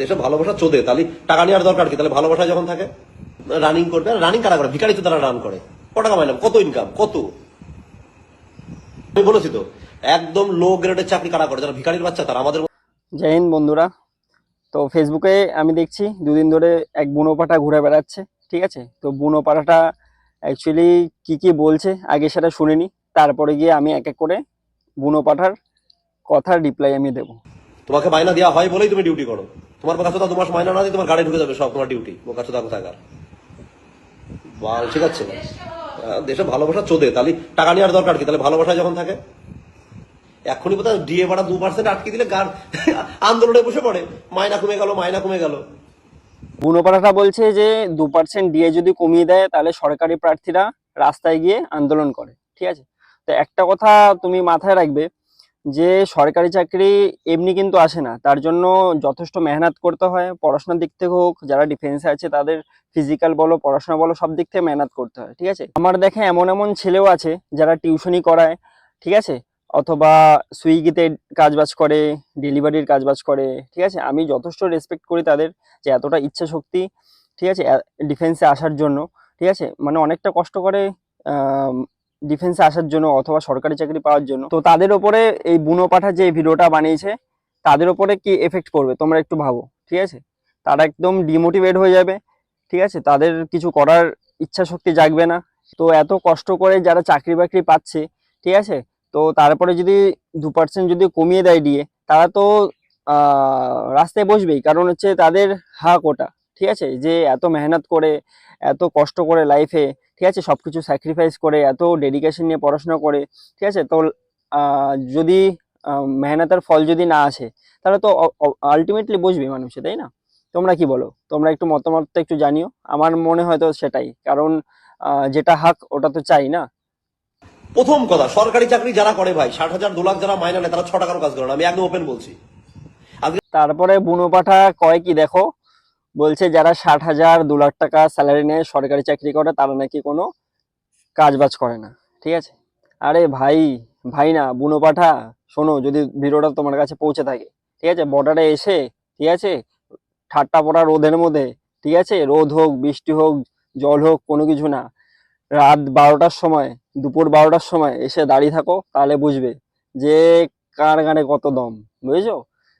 দেশে ভালোবাসা চোদে, তাহলে টাকা নেওয়ার দরকার কি? তাহলে ভালোবাসা যখন থাকে রানিং করবে রানিং কারা করে? ভিখারি তো তারা রান করে। ক টাকা মাইলাম কত ইনকাম কত? আমি বলেছি তো, একদম লো গ্রেডের চাকরি কারা করে? যারা ভিখারির বাচ্চা, তারা আমাদের জয় হিন্দ বন্ধুরা। তো ফেসবুকে আমি দেখছি, দুদিন ধরে এক বুনো পাঠা ঘুরে বেড়াচ্ছে, ঠিক আছে? তো বুনো পাঠাটা অ্যাকচুয়ালি কি কি বলছে, আগে সেটা শুনিনি। তারপরে গিয়ে আমি এক এক করে বুনো পাঠার কথার রিপ্লাই আমি দেবো। তোমাকে মাইনা দেওয়া হয় বলেই তুমি ডিউটি করো। তোমার কাছে তো মাস মাইনা না দিয়ে তোমার গাড়ি ঢুকে যাবে সব, তোমার ডিউটি ও কাছে থাকো থাকার বাল, ঠিক আছে? দেশে ভালোবাসা চোদে, তাহলে টাকা নেওয়ার দরকার কি? তাহলে ভালোবাসা যখন থাকে এখনই বোধহয় ডিএ ভাড়া দু পার্সেন্ট আটকে দিলে গান আন্দোলনে বসে পড়ে। মাইনা কমে গেল, মাইনা কমে গেল। পাঠাটা বলছে যে দু পার্সেন্ট দিয়ে যদি কমিয়ে দেয়, তাহলে সরকারি প্রার্থীরা রাস্তায় গিয়ে আন্দোলন করে, ঠিক আছে? তো একটা কথা তুমি মাথায় রাখবে যে সরকারি চাকরি এমনি কিন্তু আসে না। তার জন্য যথেষ্ট মেহনত করতে হয়। পড়াশোনার দিক থেকে হোক, যারা ডিফেন্সে আছে তাদের ফিজিক্যাল বলো, পড়াশোনা বলো, সব দিক থেকে মেহনত করতে হয়, ঠিক আছে? আমার দেখে এমন এমন ছেলেও আছে যারা টিউশনি করায়, ঠিক আছে? অথবা সুইগিতে কাজবাজ করে ডেলিভারির কাজবাজ করে, ঠিক আছে? আমি যথেষ্ট রেসপেক্ট করি তাদের যে এতটা ইচ্ছা শক্তি, ঠিক আছে? ডিফেন্সে আসার জন্য, ঠিক আছে? মানে অনেকটা কষ্ট করে ডিফেন্সে আসার জন্য অথবা সরকারি চাকরি পাওয়ার জন্য, তো তাদের ওপরে এই বুনো পাঠা যে ভিডিওটা বানিয়েছে, তাদের ওপরে কি এফেক্ট করবে তোমরা একটু ভাবো, ঠিক আছে? তারা একদম ডিমোটিভেট হয়ে যাবে, ঠিক আছে? তাদের কিছু করার ইচ্ছা শক্তি জাগবে না, তো এত কষ্ট করে যারা চাকরি বাকরি পাচ্ছে, ঠিক আছে? তো তারপরে যদি দু পার্সেন্ট যদি কমিয়ে দেয় দিয়ে তারা তো রাস্তায় বসবেই, কারণ হচ্ছে তাদের হাক ওটা। ঠিক আছে? যে এত মেহনত করে এত কষ্ট করে লাইফে ঠিক আছে? সবকিছু স্যাক্রিফাইস করে এত ডেডিকেশন নিয়ে পড়াশোনা করে ঠিক আছে? তো যদি মেহনতের ফল যদি না আসে তাহলে তো আলটিমেটলি বুঝবে মানুষে তাই না? তোমরা কি বলো? তোমরা একটু মতামতটা একটু জানিও। আমার মনে হয় তো সেটাই। কারণ যেটা হাক ওটা তো চাই না? প্রথম কথা সরকারি চাকরি যারা করে ভাই ষাট হাজার দু লাখ যারা মাইনা নেয় তারা ছ টাকারও কাজ করে না। আমি একদম ওপেন বলছি। তারপরে বুনো পাঠা কয় কি দেখো? বলছে, যারা ষাট হাজার দু লাখ টাকা স্যালারি নেয়, সরকারি চাকরি করে, তারা নাকি কোনো কাজ বাজ করে না। ঠিক আছে? আরে ভাই ভাই না, বুনো পাঠা, শোনো, যদি ভিডিওটা তোমার কাছে পৌঁছে থাকে, ঠিক আছে? বর্ডারে এসে, ঠিক আছে? ঠাট্টা পড়া রোদের মধ্যে, ঠিক আছে? রোদ হোক, বৃষ্টি হোক, জল হোক, কোনো কিছু না, রাত বারোটার সময়, দুপুর বারোটার সময় এসে দাঁড়িয়ে থাকো, তাহলে বুঝবে যে কার গানে কত দম, বুঝেছ?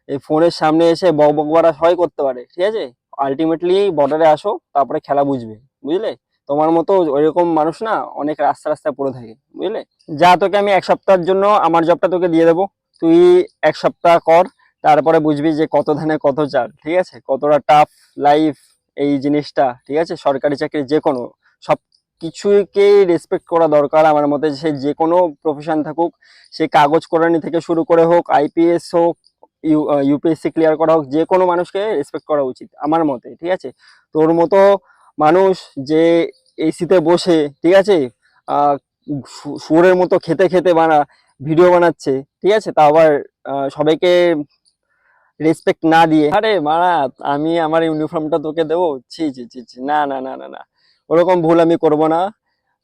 এই ফোনের সামনে এসে বক বক সবাই করতে পারে, ঠিক আছে? আলটিমেটলি বর্ডারে আসো, তারপরে খেলা বুঝবে, বুঝলে? তোমার মতো ওইরকম মানুষ না অনেক রাস্তা রাস্তায় পড়ে থাকে, বুঝলে? যা তোকে আমি এক সপ্তাহের জন্য আমার জবটা তোকে দিয়ে দেবো, তুই এক সপ্তাহ কর, তারপরে বুঝবি যে কত ধানে কত চাল, ঠিক আছে? কতটা টাফ লাইফ এই জিনিসটা, ঠিক আছে? সরকারি চাকরি যে কোনো সব কিছুকেই রেসপেক্ট করা দরকার আমার মতে সে যে কোনো প্রফেশন থাকুক, সে কাগজ করানি থেকে শুরু করে হোক আইপিএস হোক ইউপিএসসি ক্লিয়ার করা হোক, যে কোনো মানুষকে রেসপেক্ট করা উচিত, আমার মতে, ঠিক আছে? তোর মতো মানুষ যে এসিতে বসে, ঠিক আছে? শুয়োরের মতো খেতে খেতে বানা ভিডিও বানাচ্ছে, ঠিক আছে? তা আবার সবাইকে রেসপেক্ট না দিয়ে, আরে মারা, আমি আমার ইউনিফর্মটা তোকে দেবো? ছি ছি ছি ছি, না না না না না। ওরকম ভুল আমি করব না।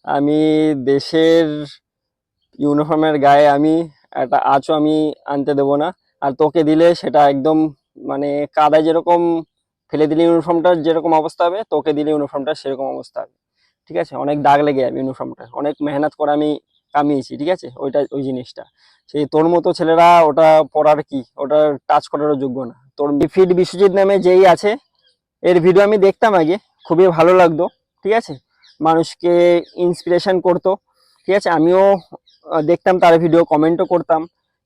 আমি দেশের ইউনিফর্মের গায়ে আমি একটা আঁচও আমি আনতে দেবো না। আর তোকে দিলে সেটা একদম মানে কাদায় যেরকম ফেলে দিলে ইউনিফর্মটার যেরকম অবস্থা হবে, তোকে দিলে ইউনিফর্মটা সেরকম অবস্থা হবে। ঠিক আছে? অনেক দাগ লেগে যাবে ইউনিফর্মটা অনেক মেহনত করে আমি কামিয়েছি, ঠিক আছে? ওইটা, ওই জিনিসটা। সেই তোর মতো ছেলেরা ওটা পড়ার কি? ওটা টাচ করারও যোগ্য না। তোর ফিড বিশ্বজিৎ নামে যেই আছে, এর ভিডিও আমি দেখতাম আগে। খুবই ভালো লাগতো, ঠিক আছে? মানুষকে ইন্সপিরেশন করতো, ঠিক আছে? আমিও দেখতাম তার ভিডিও কমেন্টও করতাম।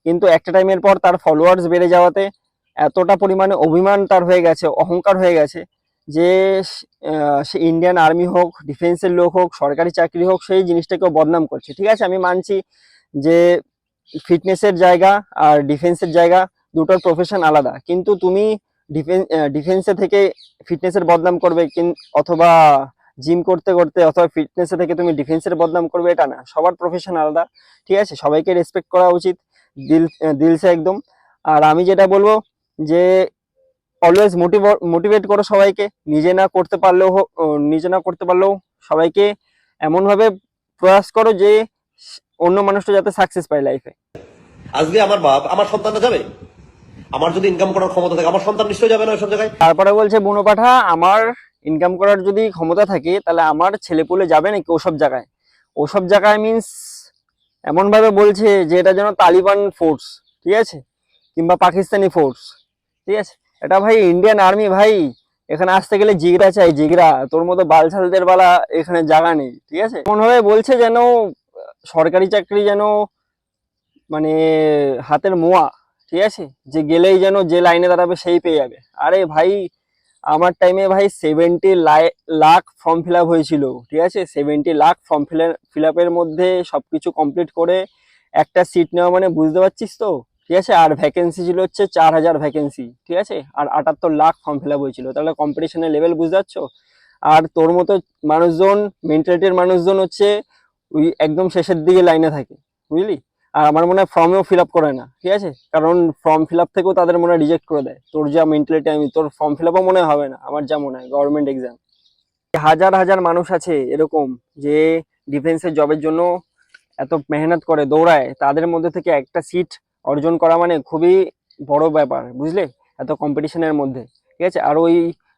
কিন্তু একটা টাইমের পর তার ফলোয়ার্স বেড়ে যাওয়াতে এতটা পরিমাণে অভিমান তার হয়ে গেছে, অহংকার হয়ে গেছে যে সে ইন্ডিয়ান আর্মি হোক ডিফেন্সের লোক হোক, সরকারি চাকরি হোক, সেই জিনিসটাকেও বদনাম করছে। ঠিক আছে, আমি মানছি যে ফিটনেসের জায়গা আর ডিফেন্সের জায়গা দুটোর প্রফেশন আলাদা। কিন্তু তুমি ডিফেন্স ডিফেন্সে থেকে ফিটনেসের বদনাম করবে কিন- অথবা জিম করতে করতে অথবা ফিটনেসে থেকে তুমি ডিফেন্সের বদনাম করবে, এটা না, সবার প্রফেশন আলাদা। ঠিক আছে, সবাইকে রেসপেক্ট করা উচিত। দিল দিলসে একদম। আর আমি যেটা বলব যে অলওয়েজ মোটিভ মোটিভেট করো সবাইকে। নিজে না করতে পারলেও নিজে না করতে পারলেও সবাইকে এমনভাবে প্রয়াস করো যে অন্য মানুষটা যাতে সাকসেস পায় লাইফে আজকে আমার বাপ আমার সন্তানরা যাবে? আমার যদি ইনকাম করার ক্ষমতা থাকে আমার সন্তান নিশ্চয়ই যাবে না ওইসব জায়গায়? তারপরে বলছে বুনো পাঠা আমার ইনকাম করার যদি ক্ষমতা থাকে তাহলে আমার ছেলেপুলে যাবে নাকি ওসব জায়গায়? ওসব জায়গায় মিন্স এমন ভাবে বলছে যে এটা যেন তালিবান ফোর্স ঠিক আছে? কিংবা পাকিস্তানি ফোর্স ঠিক আছে? এটা ভাই ইন্ডিয়ান আর্মি ভাই, এখানে আসতে গেলে জিগরা চাই, জিগরা। তোর মতো বালছালদের বালা এখানে জায়গা নেই, ঠিক আছে? এমন ভাবে বলছে যেন সরকারি চাকরি যেন মানে হাতের মোয়া, ঠিক আছে? যে গেলেই যেন যে লাইনে দাঁড়াবে সেই পেয়ে যাবে। আরে ভাই আমার টাইমে ভাই সেভেন্টি লাখ ফর্ম ফিল হয়েছিল, ঠিক আছে? সেভেন্টি লাখ ফর্ম ফিল আপের মধ্যে সব কিছু কমপ্লিট করে একটা সিট নেওয়া মানে বুঝতে পারছিস তো? ঠিক আছে? আর ভ্যাকেন্সি ছিল হচ্ছে চার হাজার ভ্যাকেন্সি ঠিক আছে? আর আটাত্তর লাখ ফর্ম ফিল হয়েছিল। তাহলে কম্পিটিশনের লেভেল বুঝতে পারছ? আর তোর মতো মানুষজন মেন্টালিটির মানুষজন হচ্ছে ওই একদম শেষের দিকে লাইনে থাকে, বুঝলি? আর আমার মনে হয় ফর্মেও ফিল আপ করে না, ঠিক আছে? কারণ ফর্ম ফিল আপ থেকেও তাদের মনে রিজেক্ট করে দেয়। তোর যা মেন্টালিটি আমি তোর ফর্ম ফিল আপও মনে হবে না, আমার যা মনে হয় গভর্নমেন্ট এক্সাম হাজার হাজার মানুষ আছে এরকম যে ডিফেন্সের জবের জন্য এত মেহনত করে, দৌড়ায়, তাদের মধ্যে থেকে একটা সিট অর্জন করা মানে খুবই বড় ব্যাপার, বুঝলে? এত কম্পিটিশনের মধ্যে, ঠিক আছে? আর ওই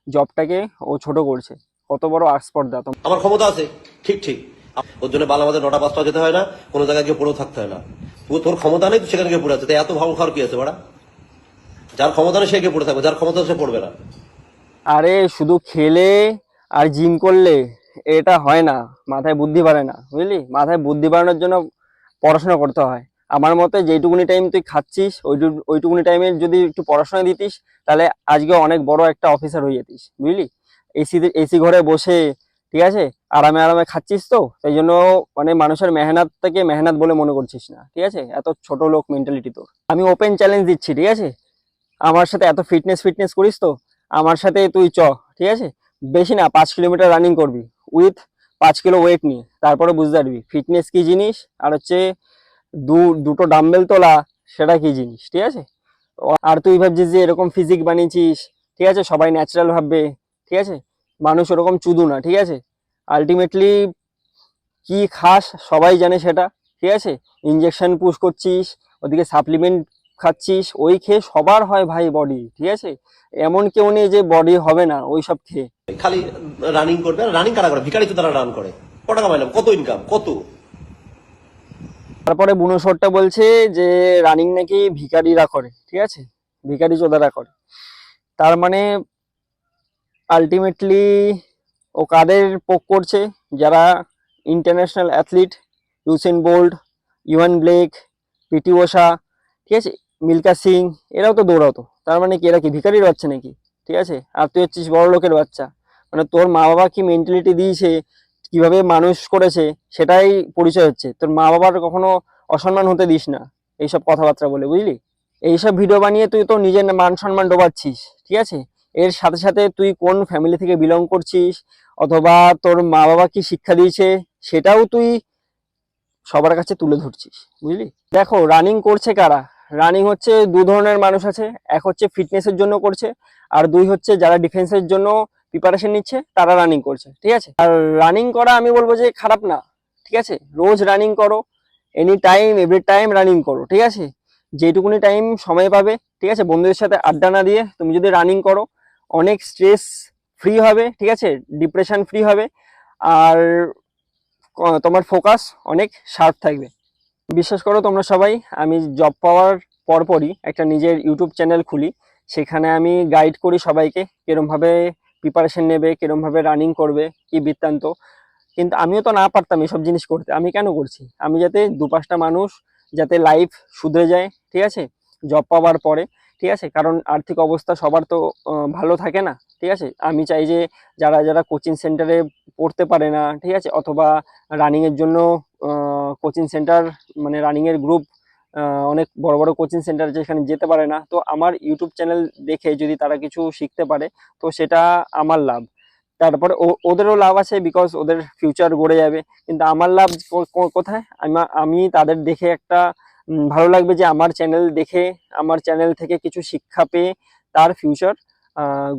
জবটাকে ও ছোট করছে। কত বড় আস্পর্ধা। আমার ক্ষমতা আছে, ঠিক ঠিক। ওর জন্য বালা আমাদের নটা পাঁচটা যেতে হয় না, কোনো জায়গায় গিয়ে পড়েও থাকতে হয় না। তোর ক্ষমতা নেই সেখানে গিয়ে পড়ে আছে। এত ভাব খাওয়ার কি আছে, বাড়া? যার ক্ষমতা নেই, সে গিয়ে পড়ে থাকবে। যার ক্ষমতা সে পড়বে না। আরে, শুধু খেলে আর জিম করলে এটা হয় না। মাথায় বুদ্ধি বাড়ে না, বুঝলি? মাথায় বুদ্ধি বাড়ানোর জন্য পড়াশোনা করতে হয়। আমার মতে, যেইটুকুনি টাইম তুই খাচ্ছিস ওইটুকু ওইটুকুনি টাইমে যদি একটু পড়াশোনা দিতিস, তাহলে আজকে অনেক বড় একটা অফিসার হয়ে যেতিস, বুঝলি? এসি এসি ঘরে বসে ঠিক আছে? আরামে আরামে খাচ্ছিস তো, সেই জন্য মানে মানুষের মেহনত থেকে মেহনত বলে মনে করছিস না, ঠিক আছে? এত ছোট লোক মেন্টালিটি তোর। আমি ওপেন চ্যালেঞ্জ দিচ্ছি, ঠিক আছে? আমার সাথে এত ফিটনেস ফিটনেস করিস তো, আমার সাথে তুই চ, ঠিক আছে? বেশি না, পাঁচ কিলোমিটার রানিং করবি উইথ পাঁচ কিলো ওয়েট নিয়ে। তারপরে বুঝতে পারবি ফিটনেস কি জিনিস? আর হচ্ছে দু, দুটো ডাম্বেল তোলা, সেটা কি জিনিস? ঠিক আছে? আর তুই ভাবছিস যে এরকম ফিজিক বানিয়েছিস, ঠিক আছে? সবাই ন্যাচারাল ভাববে, ঠিক আছে? মানুষ ওরকম চুদু না, ঠিক আছে? আলটিমেটলি কি খাস সবাই জানে সেটা ঠিক আছে? ইঞ্জেকশন পুশ করছিস ওদিকে সাপ্লিমেন্ট খাচ্ছিস ওই খেয়ে সবার হয় ভাই বডি ঠিক আছে? এমন কেউ নেই যে বডি হবে না ওই সব খেয়ে। খালি রানিং করবে রানিং কারা করে? ভিখারি তো তারা রান করে। কত টাকা মাইলাম কত ইনকাম কত? তারপরে বুনো শটটা বলছে যে রানিং নাকি ভিখারিরা করে ঠিক আছে? ভিখারি চোদারা করে। তার মানে আলটিমেটলি ও কাদের পোক করছে যারা international athlete Usain Bolt Yohan Blake PT Usha ঠিক আছে? মিল্কা সিং এরাও তো দৌড়াতো। তার মানে কি, এরা কি ভিখারির বাচ্চা নাকি? ঠিক আছে? আর তুই হচ্ছিস বড় লোকের বাচ্চা। মানে তোর মা বাবা কি মেন্টালিটি দিয়েছে, কীভাবে মানুষ করেছে, সেটাই পরিচয় হচ্ছে। তোর মা বাবার কখনো অসম্মান হতে দিস না, এইসব কথাবার্তা বলে, বুঝলি? এইসব ভিডিও বানিয়ে তুই তো নিজের মান সম্মান ডোবাচ্ছিস, ঠিক আছে? এর সাথে সাথে তুই কোন ফ্যামিলি থেকে বিলং করছিস অথবা তোর মা বাবা কি শিক্ষা দিয়েছে, সেটাও তুই সবার কাছে তুলে ধরছিস, বুঝলি? দেখো রানিং করছে কারা? রানিং হচ্ছে দু ধরনের মানুষ আছে, এক হচ্ছে ফিটনেসের জন্য করছে, আর দুই হচ্ছে যারা ডিফেন্সের জন্য প্রিপারেশন নিচ্ছে, তারা রানিং করছে, ঠিক আছে? আর রানিং করা আমি বলব যে খারাপ না, ঠিক আছে? রোজ রানিং করো any time every time running করো, ঠিক আছে? যেটুকুনি টাইম সময় পাবে, ঠিক আছে? বন্ধুদের সাথে আড্ডা না দিয়ে তুমি যদি রানিং করো, অনেক স্ট্রেস ফ্রি হবে, ঠিক আছে? ডিপ্রেশন ফ্রি হবে, আর তোমার ফোকাস অনেক শার্প থাকবে। বিশ্বাস করো তোমরা সবাই, আমি জব পাওয়ার পরপরই একটা নিজের ইউটিউব চ্যানেল খুলি। সেখানে আমি গাইড করি সবাইকে কীরমভাবে প্রিপারেশন নেবে কীরমভাবে রানিং করবে, কি বৃত্তান্ত। কিন্তু আমিও তো না পারতাম এসব জিনিস করতে। আমি কেন করছি? আমি যাতে দু পাঁচটা মানুষ যাতে লাইফ শুধরে যায়, ঠিক আছে? জব পাওয়ার পরে, ঠিক আছে? কারণ আর্থিক অবস্থা সবার তো ভালো থাকে না। ঠিক আছে? আমি চাই যে যারা যারা কোচিং সেন্টারে পড়তে পারে না, ঠিক আছে? অথবা রানিংয়ের জন্য কোচিং সেন্টার মানে রানিংয়ের গ্রুপ অনেক বড় বড় কোচিং সেন্টার যেখানে যেতে পারে না, তো আমার ইউটিউব চ্যানেল দেখে যদি তারা কিছু শিখতে পারে, তো সেটা আমার লাভ। তারপরে ওদেরও লাভ আছে বিকজ ওদের ফিউচার গড়ে যাবে। কিন্তু আমার লাভ কোথায়? আমি তাদের দেখে একটা ভালো লাগবে যে আমার চ্যানেল দেখে, আমার চ্যানেল থেকে কিছু শিক্ষা পেয়ে তার ফিউচার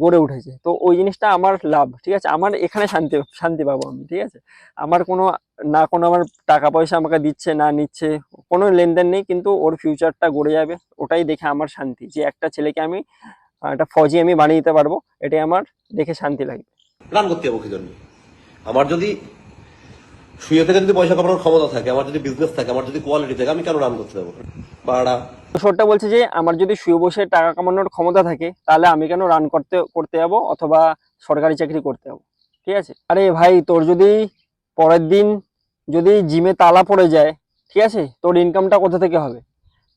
গড়ে উঠেছে। তো ওই জিনিসটা আমার লাভ, ঠিক আছে? আমার এখানে শান্তি শান্তি পাবো আমি, ঠিক আছে? আমার কোনো, না কোনো আমার টাকা পয়সা আমাকে দিচ্ছে, না নিচ্ছে, কোনো লেনদেন নেই, কিন্তু ওর ফিউচারটা গড়ে যাবে, ওটাই দেখে আমার শান্তি, যে একটা ছেলেকে আমি একটা ফৌজি আমি বানিয়ে দিতে পারব, এটাই আমার দেখে শান্তি লাগবে। রান করতে যাব জন্য? আমার যদি শুয়ে থেকে যদি পয়সা কামানোর ক্ষমতা থাকে, আমার যদি বিজনেস থাকে, আমার যদি কোয়ালিটি থাকে, আমি কেন রান করতে যাব? পাড়া সরটা বলছে যে, আমার যদি শুয়ে বসে টাকা কামানোর ক্ষমতা থাকে, তাহলে আমি কেন রান করতে করতে যাব অথবা সরকারি চাকরি করতে যাব? ঠিক আছে? আরে ভাই, তোর যদি পরের দিন যদি জিমে তালা পড়ে যায়, ঠিক আছে? তোর ইনকামটা কোথা থেকে হবে?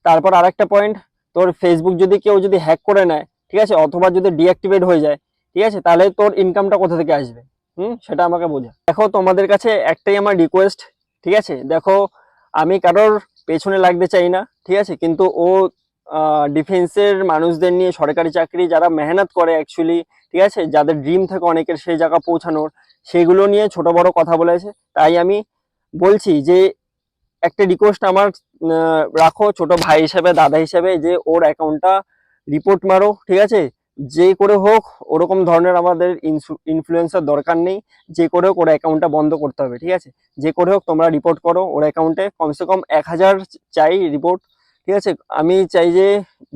তারপর আরেকটা পয়েন্ট তোর ফেসবুক যদি কেউ যদি হ্যাক করে নেয়, ঠিক আছে? অথবা যদি ডিঅ্যাক্টিভেট হয়ে যায়, ঠিক আছে? তাহলে তোর ইনকামটা কোথা থেকে আসবে? হুম? সেটা আমাকে বোঝা। দেখো, তোমাদের কাছে একটাই আমার রিকোয়েস্ট ঠিক আছে? দেখো, আমি কারোর পেছনে লাগতে চাই না, ঠিক আছে? কিন্তু ও ডিফেন্সের মানুষদের নিয়ে সরকারি চাকরি যারা মেহনত করে অ্যাকচুয়ালি ঠিক আছে? যাদের ড্রিম থাকে অনেকের সেই জায়গা পৌঁছানোর, সেগুলো নিয়ে ছোট বড় কথা বলেছে। তাই আমি বলছি যে, একটা রিকোয়েস্ট আমার রাখো ছোট ভাই হিসেবে, দাদা হিসেবে যে, ওর অ্যাকাউন্টটা রিপোর্ট মারো, ঠিক আছে? যে করে হোক, ওরকম ধরনের আমাদের ইনফ্লুয়েন্সার দরকার নেই। যে করে হোক, ওর অ্যাকাউন্টটা বন্ধ করতে হবে, ঠিক আছে? যে করে হোক, তোমরা রিপোর্ট করো, ওর অ্যাকাউন্টে কমসে কম এক হাজার চাই রিপোর্ট ঠিক আছে? আমি চাই যে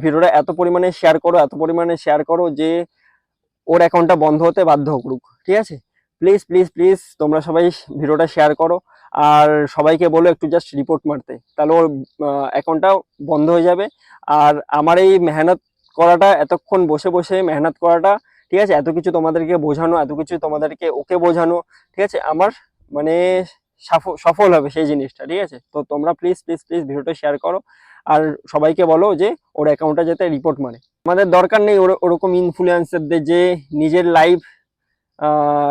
ভিডিওটা এত পরিমাণে শেয়ার করো, এত পরিমাণে শেয়ার করো যে ওর অ্যাকাউন্টটা বন্ধ হতে বাধ্য করুক, ঠিক আছে? প্লিজ প্লিজ প্লিজ তোমরা সবাই ভিডিওটা শেয়ার করো। আর সবাইকে বলো একটু জাস্ট রিপোর্ট মারতে, তাহলে ওর অ্যাকাউন্টটা বন্ধ হয়ে যাবে। আর আমার এই মেহনত করাটা, এতক্ষণ বসে বসে মেহনত করাটা, ঠিক আছে? এত কিছু তোমাদেরকে বোঝানো, এত কিছু তোমাদেরকে ওকে বোঝানো, ঠিক আছে? আমার মানে সাফ- সফল হবে সেই জিনিসটা, ঠিক আছে? তো তোমরা প্লিজ প্লিজ প্লিজ ভিডিওটা শেয়ার করো। আর সবাইকে বলো যে, ওর অ্যাকাউন্টটা যাতে রিপোর্ট মানে। আমাদের দরকার নেই ওর- ওরকম ইনফ্লুয়েন্সারদের যে নিজের লাইফ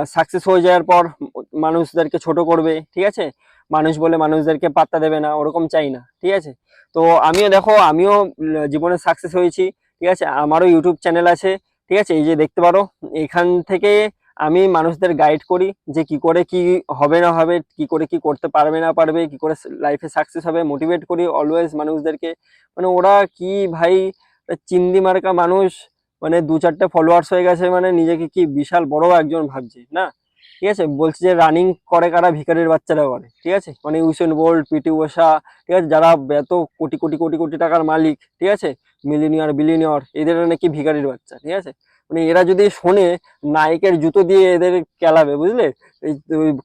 সাকসেস হয়ে যাওয়ার পর মানুষদেরকে ছোট করবে, ঠিক আছে? মানুষ বলে মানুষদেরকে পাত্তা দেবে না, ওরকম চাই না, ঠিক আছে? তো আমিও দেখো, আমিও জীবনে সাকসেস হয়েছি। ঠিক আছে? আমারও ইউটিউব চ্যানেল আছে, ঠিক আছে? এই যে দেখতে পারো, এখান থেকে আমি মানুষদের গাইড করি যে কি করে কি হবে না হবে, কি করে কি করতে পারবে না পারবে, কি করে লাইফে সাকসেস হবে মোটিভেট করি অলওয়েজ মানুষদেরকে। মানে ওরা কি ভাই চিন্দি মার্কা মানুষ মানে দু চারটে ফলোয়ার্স হয়ে গেছে মানে নিজেকে কি বিশাল বড় একজন ভাবছে, না? ঠিক আছে? বলছি যে রানিং করে কারা? ভিখারির বাচ্চারা করে, ঠিক আছে? মানে ইউসেন বোল্ট পিটি ওষা ঠিক আছে? যারা এত কোটি কোটি কোটি কোটি টাকার মালিক, ঠিক আছে? মিলিনিয়ার বিলিনিয়র এদের নাকি ভিখারির বাচ্চা, ঠিক আছে? মানে এরা যদি শোনে নাইকের জুতো দিয়ে এদের কেলাবে, বুঝলে? এই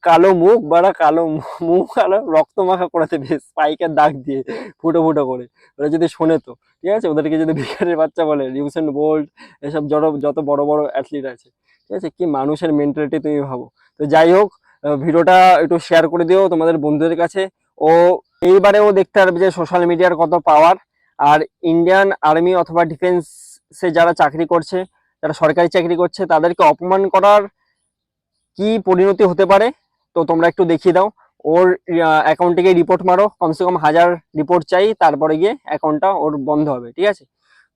কালো মুখ, বাড়া কালো মুখ আর রক্ত মাখা করাতে বেশ স্পাইকের দাগ দিয়ে ফুটো ফুটো করে। ওরা যদি শোনে তো, ঠিক আছে? ওদেরকে যদি ভিখারির বাচ্চা বলে ইউসেন বোল্ট এসব যত যত বড় বড় অ্যাথলিট আছে। ঠিক আছে? কি মানুষের মেন্টালিটি তুমি ভাবো? তো যাই হোক ভিডিওটা একটু শেয়ার করে দিও তোমাদের বন্ধুদের কাছে। ও এইবারে ও দেখতে পারবে যে সোশ্যাল মিডিয়ার কত পাওয়ার আর ইন্ডিয়ান আর্মি অথবা ডিফেন্সে যারা চাকরি করছে, যারা সরকারি চাকরি করছে, তাদেরকে অপমান করার কি পরিণতি হতে পারে? তো তোমরা একটু দেখিয়ে দাও। ওর অ্যাকাউন্ট থেকে রিপোর্ট মারো। কমসে কম হাজার রিপোর্ট চাই, তারপরে গিয়ে অ্যাকাউন্টটা ওর বন্ধ হবে, ঠিক আছে?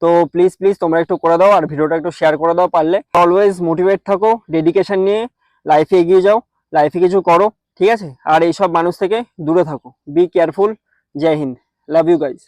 তো প্লিজ প্লিজ তোমরা একটু করে দাও আর ভিডিওটা একটু শেয়ার করে দাও পারলে। অলওয়েজ মোটিভেট থাকো ডেডিকেশন নিয়ে লাইফে এগিয়ে যাও লাইফে কিছু করো, ঠিক আছে? আর এইসব মানুষ থেকে দূরে থাকো। Be careful Joy Hind. Love you guys